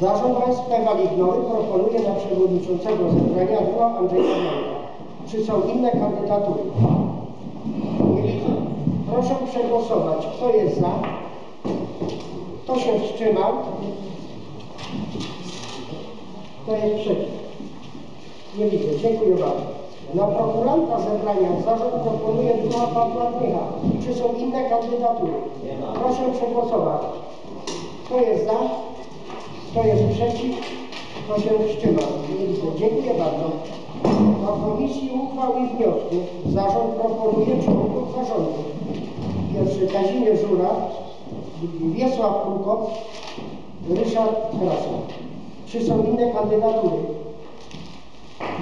Zarząd OSP Walignowy proponuje na przewodniczącego zebrania Adła Andrzeja. Czy są inne kandydatury? Nie widzę. Proszę przegłosować. Kto jest za? Kto się wstrzymał? Kto jest przeciw? Nie widzę. Dziękuję bardzo. Na prokuranta zebrania zarząd proponuje Duma Pawła Dmycha. Czy są inne kandydatury? Proszę przegłosować. Kto jest za? Kto jest przeciw? Kto się widzę. Dziękuję bardzo. Do komisji uchwał i wniosków zarząd proponuje członków zarządu. Pierwszy Kazimierz Żura, Wiesław Kulkowicz, Ryszard Krasna. Czy są inne kandydatury?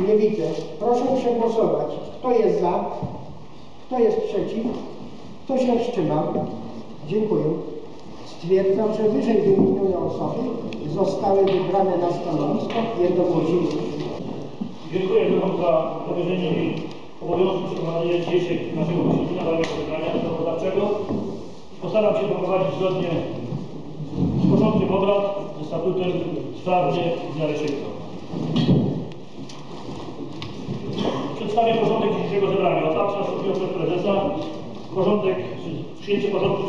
Nie widzę. Proszę przegłosować. Kto jest za? Kto jest przeciw? Kto się wstrzymał? Dziękuję. Stwierdzam, że wyżej wymienione osoby zostały wybrane na stanowisko jednogłośnie. Dziękuję Panu za powierzenie mi obowiązku przeprowadzenia dzisiejszej naszego posiedzenia dalszego zebrania ustawodawczego. Postaram się poprowadzić zgodnie z porządkiem obrad, ze statutem sprawnie w miarę szybko. Przedstawię porządek dzisiejszego zebrania. Otarcia nastąpiło przez prezesa. Porządek, przyjęcie porządku w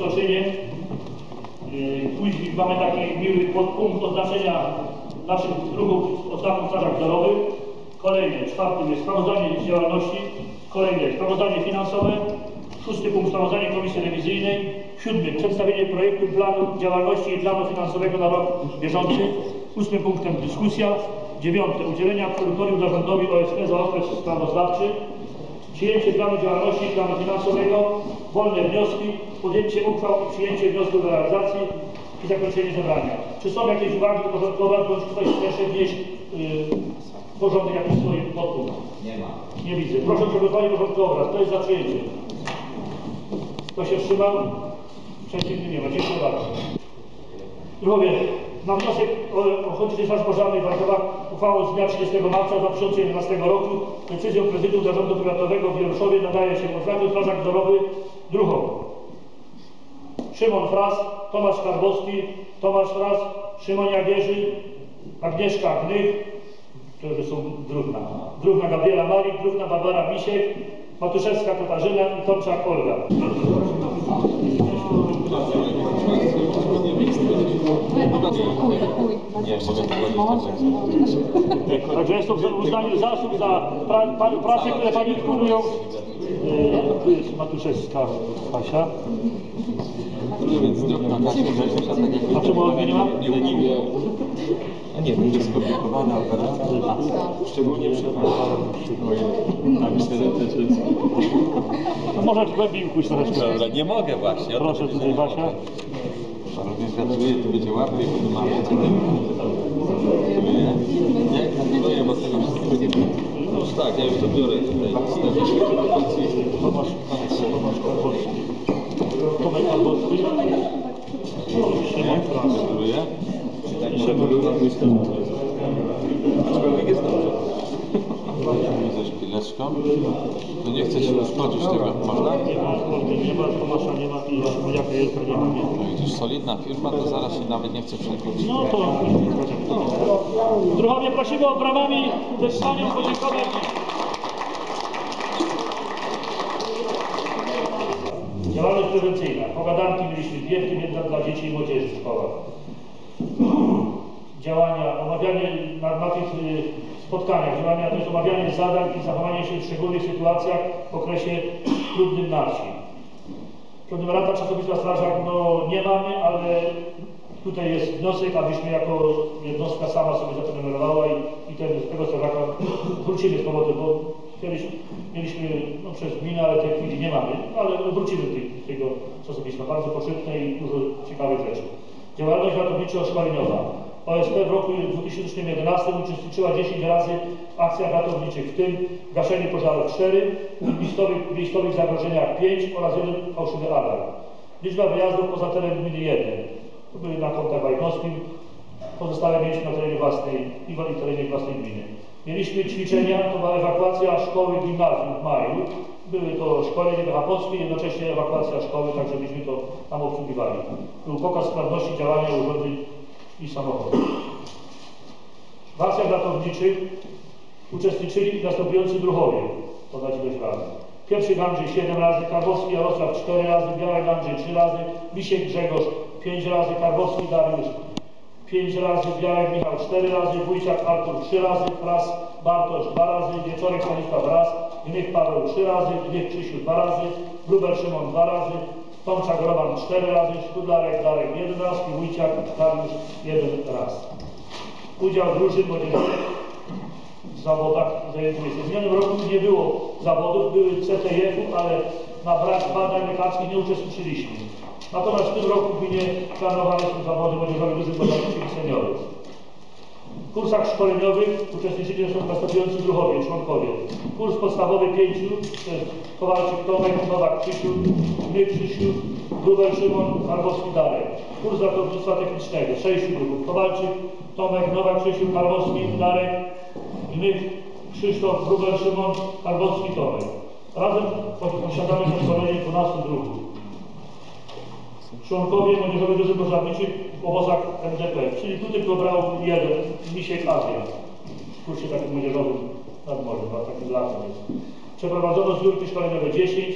mamy taki miły podpunkt oznaczenia naszych ruchów ostatnich strażach zbiorowych. Kolejne, czwarty jest sprawozdanie działalności. Kolejne, sprawozdanie finansowe. Szósty punkt, sprawozdanie komisji rewizyjnej. Siódmy, przedstawienie projektu planu działalności i planu finansowego na rok bieżący. Ósmym punktem dyskusja. Dziewiąte, udzielenie absolutorium zarządowi OSP za okres sprawozdawczy. Przyjęcie planu działalności i planu finansowego, wolne wnioski, podjęcie uchwał i przyjęcie wniosku do realizacji i zakończenie zebrania. Czy są jakieś uwagi do porządku obrad, bądź ktoś chce wnieść yy, porządek jakiś swój podpunkt? Nie ma. Nie widzę. Proszę o przygotowanie porządku obrad. Kto jest za przyjęciem? Kto się wstrzymał? Przeciwny nie ma. Dziękuję bardzo. Drugie, na wniosek o- Ochotniczej Straży Pożarnej Warszawa uchwałą z dnia 30 marca 2011 roku decyzją Prezydium Zarządu Powiatowego w Wieruszowie nadaje się odznakę Strażak Zbiorowy druhom. Szymon Fras, Tomasz Karbowski, Tomasz Fras, Szymon Jagierzy, Agnieszka Gnych, którzy są druhna. Druhna Gabriela Malik, druhna Barbara Misiek, Matuszewska Katarzyna i Tomczak Olga. Tak, Także jest to w uznaniu zasług za pracę, które Pani wykonują. Tu jest Matuszewska Kasia. Jak A czemu Olgi nie ma? A nie, będzie skomplikowana operacja. Szczególnie przy Tak, myślę, że też jest. No może głębiej ukuć troszeczkę. Dobra, nie mogę właśnie. Proszę tutaj Basia. Również gratuluję, to będzie łatwiej, bo tu mamy. Nie, gratuluję, bo tego wszystkiego nie było. No tak, ja już to biorę tutaj. Stawię propozycji. Tomasz, Tomasz Karbowski. Tomek Karbowski. Szymon Fras. Gratuluję. Aczkolwiek jest dobrze. Ze szpileczką. Ci uszkodzić tego, można? Nie ma, nie ma Tomasza, nie ma i Szymoniaka Jelka nie ma. No widzisz, solidna firma, to zaraz się nawet nie chce przekroczyć. No to Druchowie prosimy o bramami ze wstaniem podziękowań. Działalność prewencyjna. Pogadanki mieliśmy dwie, w tym jedna dla dzieci i młodzieży w szkołach. Działania, omawianie tych y, spotkaniach, działania jest omawianie zadań i zachowanie się w szczególnych sytuacjach w okresie trudnym na wsi. Prenumerata czasopisma Strażak no, nie mamy, ale tutaj jest wniosek, abyśmy jako jednostka sama sobie zaprenumerowała i, i ten, tego strażaka wrócimy z powrotem, bo kiedyś mieliśmy no, przez gminę, ale tej chwili nie mamy, ale wrócimy do tej- tego czasopisma. Bardzo potrzebne i dużo ciekawych rzeczy. Działalność ratowniczo-szkoleniowa. OSP w roku 2011 uczestniczyła 10 razy w akcjach ratowniczych, w tym gaszenie pożarów 4, miejscowych, miejscowych zagrożeniach 5 oraz jeden fałszywy alarm. Liczba wyjazdów poza teren gminy 1. To były na kontach wajnowskim, pozostałe mieliśmy na terenie własnej i w terenie własnej gminy. Mieliśmy ćwiczenia, to była ewakuacja szkoły gimnazjum w maju. Były to szkolenie BHP-owskie, jednocześnie ewakuacja szkoły, tak żebyśmy to tam obsługiwali. Był pokaz sprawności działania urządzeń i samochodów. W akcjach ratowniczych uczestniczyli następujący druhowie, podać ilość razy. Pierwszy Andrzej 7 razy, Karbowski Jarosław 4 razy, Białek Andrzej 3 razy, Misiek Grzegorz 5 razy, Karbowski Dariusz 5 razy, Białek Michał 4 razy, Wójciak Artur 3 razy, Fras Bartosz 2 razy, Wieczorek Stanisław raz, Gmich Paweł 3 razy, Gmich Krzysiu 2 razy, Gruber Szymon 2 razy, Tomczak Roman 4 razy, Szkudlarek Darek 1 raz i Wójciak Dariusz 1 raz. Udział drużyn młodzieżowych w zawodach zajętych. W minionym roku nie było zawodów, były CTF-u, ale na brak badań lekarskich nie uczestniczyliśmy. Natomiast w tym roku w gminie planowane są zawody młodzieżowe dużych podatników i seniorów. W kursach szkoleniowych uczestniczyli są następujący druhowie, członkowie. Kurs podstawowy pięciu, to jest Kowalczyk Tomek, Nowak Krzysiu, My Krzysiu, Gruber Szymon, Karbowski Darek. Kurs ratownictwa technicznego, sześciu grupów. Kowalczyk, Tomek, Nowak Krzysiu, Karbowski, Darek, My Krzysztof, Gruber Szymon, Karbowski Tomek. Razem posiadamy na szkolenie 12 druhów. Członkowie Młodzieżowej Drużyny Pożarniczych w obozach MDP, czyli tu tylko jeden, Misiek Azja, w kursie takim młodzieżowym nad morzem, a takim latem jest. Przeprowadzono zbiórki szkoleniowe 10,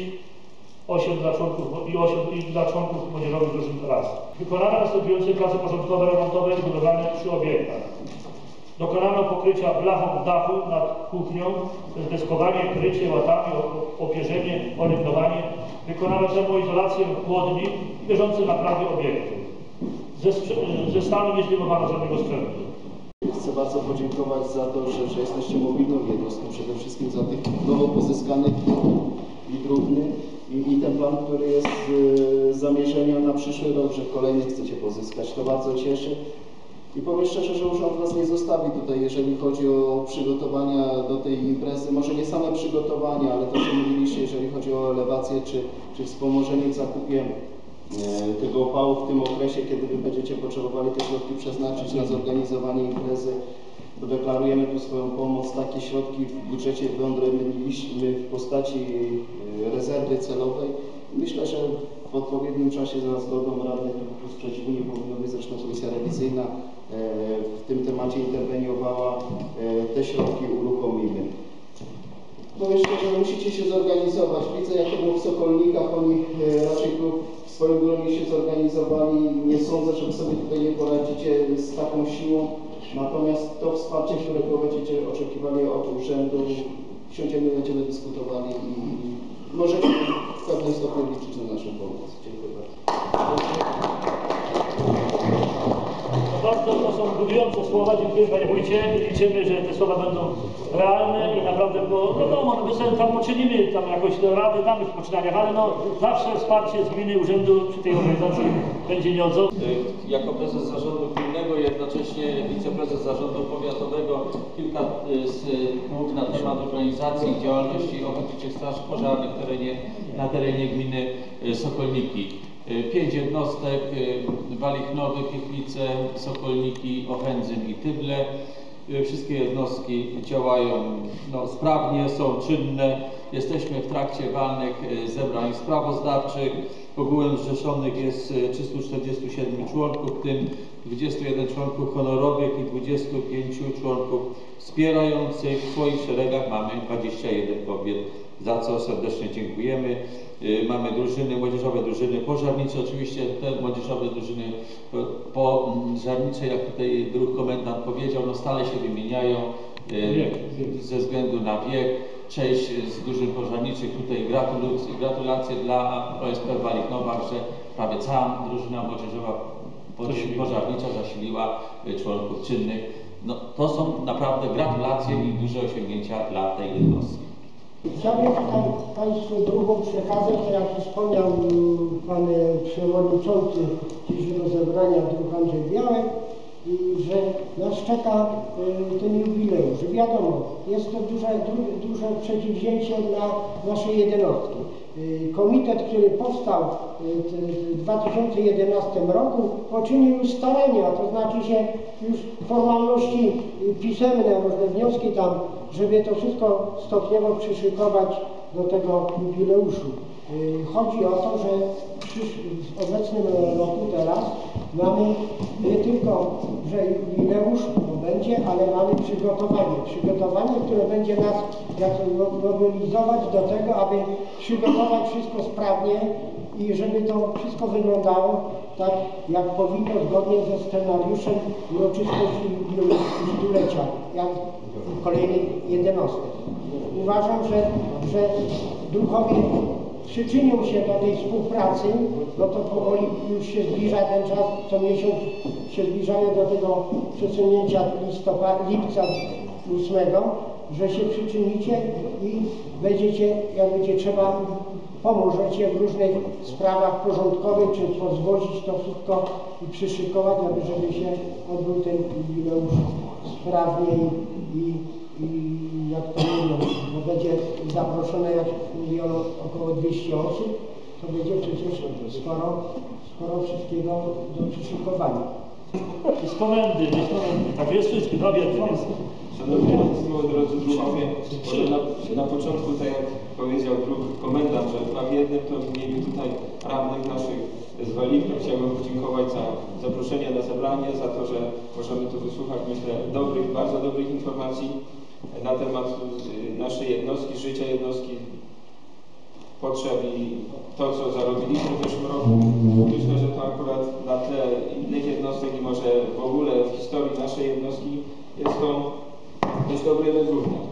8 dla członków i 8 i dla członków młodzieżowych drużyn raz. Wykonano następujące prace porządkowe, remontowe i przy obiektach. Dokonano pokrycia blachą dachu nad kuchnią, deskowanie, krycie łatami, opierzenie, orygnowanie. Wykonano termoizolację chłodni i bieżące naprawy obiektu. Ze, ze stanu nie zdejmowano żadnego sprzętu. Chcę bardzo podziękować za to, że, że jesteście mobilną jednostką, przede wszystkim za tych nowo pozyskanych i drobny i, i ten plan, który jest y, zamierzenia na przyszły rok, że kolejny chcecie pozyskać, to bardzo cieszy. I powiem szczerze, że urząd Was nie zostawi tutaj, jeżeli chodzi o przygotowania do tej imprezy. Może nie same przygotowania, ale to, co mówiliście, jeżeli chodzi o elewację czy, czy wspomożenie w zakupie e, tego opału w tym okresie, kiedy Wy będziecie potrzebowali te środki przeznaczyć na zorganizowanie imprezy, to deklarujemy tu swoją pomoc. Takie środki w budżecie wyodrębniliśmy w postaci e, rezerwy celowej. Myślę, że w odpowiednim czasie za zgodą radnych ruchu sprzeciwu nie powinno być. Zresztą Komisja Rewizyjna w tym temacie interweniowała. E, Te środki uruchomimy. Powiem szczerze, musicie się zorganizować. Widzę, jak to było w Sokolnikach, oni e, raczej tu w swoim gronie się zorganizowali. Nie sądzę, że wy sobie tutaj nie poradzicie z taką siłą. Natomiast to wsparcie, które będziecie oczekiwali od urzędu, siądziemy, będziemy dyskutowali i możecie w pewnym stopniu liczyć na naszą pomoc. Dziękuję bardzo. Są budujące słowa, dziękuję Panie Wójcie. Liczymy, że te słowa będą realne i naprawdę, bo wiadomo, no my sobie tam poczynimy, tam jakoś do rady damy w poczynaniach, ale no zawsze wsparcie z gminy, urzędu przy tej organizacji będzie nieodzowne. Y, Jako prezes zarządu gminnego i jednocześnie wiceprezes zarządu powiatowego kilka y, słów na temat organizacji i działalności ochotniczych straży pożarnych na terenie gminy y, Sokolniki. Y, Pięć jednostek, y, Walichniowy, Piechlice, Sokolniki, Ochędzyn i Tyble. Y, Wszystkie jednostki działają no, sprawnie, są czynne. Jesteśmy w trakcie walnych zebrań sprawozdawczych. Ogółem zrzeszonych jest y, 347 członków, w tym 21 członków honorowych i 25 członków wspierających. W swoich szeregach mamy 21 kobiet, za co serdecznie dziękujemy. Y, Mamy drużyny, młodzieżowe drużyny pożarnicze, oczywiście te młodzieżowe drużyny po- pożarnicze, jak tutaj druh komendant powiedział, no stale się wymieniają y, ze względu na wiek. Część z drużyn pożarniczych tutaj gratulacje, gratulacje dla OSP Walichnowach, że prawie cała drużyna młodzieżowa pożarnicza zasiliła y, członków czynnych. No, to są naprawdę gratulacje i duże osiągnięcia dla tej jednostki. Chciałbym tutaj Państwu drugą przekazać, to jak wspomniał mm, Pan Przewodniczący dzisiejszego zebrania, druh Andrzej Białek, że nas czeka e, ten jubileusz. Wiadomo, jest to duże, du- duże przedsięwzięcie dla naszej jednostki. E, Komitet, który powstał t- w 2011 roku, poczynił starania, to znaczy się już formalności pisemne, różne wnioski tam, żeby to wszystko stopniowo przyszykować do tego jubileuszu. Y, Chodzi o to, że w obecnym roku teraz mamy nie tylko, że jubileusz, będzie ale mamy przygotowanie. Przygotowanie, które będzie nas jak mo- mobilizować do tego, aby przygotować wszystko sprawnie i żeby to wszystko wyglądało tak, jak powinno, zgodnie ze scenariuszem uroczystości stulecia, jak w kolejnej jednostce. Uważam, że, że duchowie przyczynią się do tej współpracy, no to powoli już się zbliża ten czas, co miesiąc się zbliżamy do tego przesunięcia listopada, lipca 8, że się przyczynicie i będziecie, jak będzie trzeba, pomożecie w różnych sprawach porządkowych, czy pozwolić to wszystko i przyszykować, aby żeby się odbył ten jubileusz sprawnie i, i, jak to mówią, bo będzie zaproszone, jak mówiono, około 200 osób, to będzie przecież sporo, sporo wszystkiego do przyszykowania. Z komendy, z komendy. Tak jest wszystko, wiedzy jest. Szanowni Państwo, drodzy druhowie, może na, na początku, tak jak powiedział drugi komendant, że prawie jednym to w imieniu tutaj radnych naszych z chciałbym podziękować za zaproszenie na zebranie, za to, że możemy tu wysłuchać, myślę, dobrych, bardzo dobrych informacji na temat y, naszej jednostki, życia jednostki, potrzeb i to, co zarobiliśmy w zeszłym roku, myślę, że to akurat na tle innych jednostek i może w ogóle w historii naszej jednostki jest to dość dobry rezultat.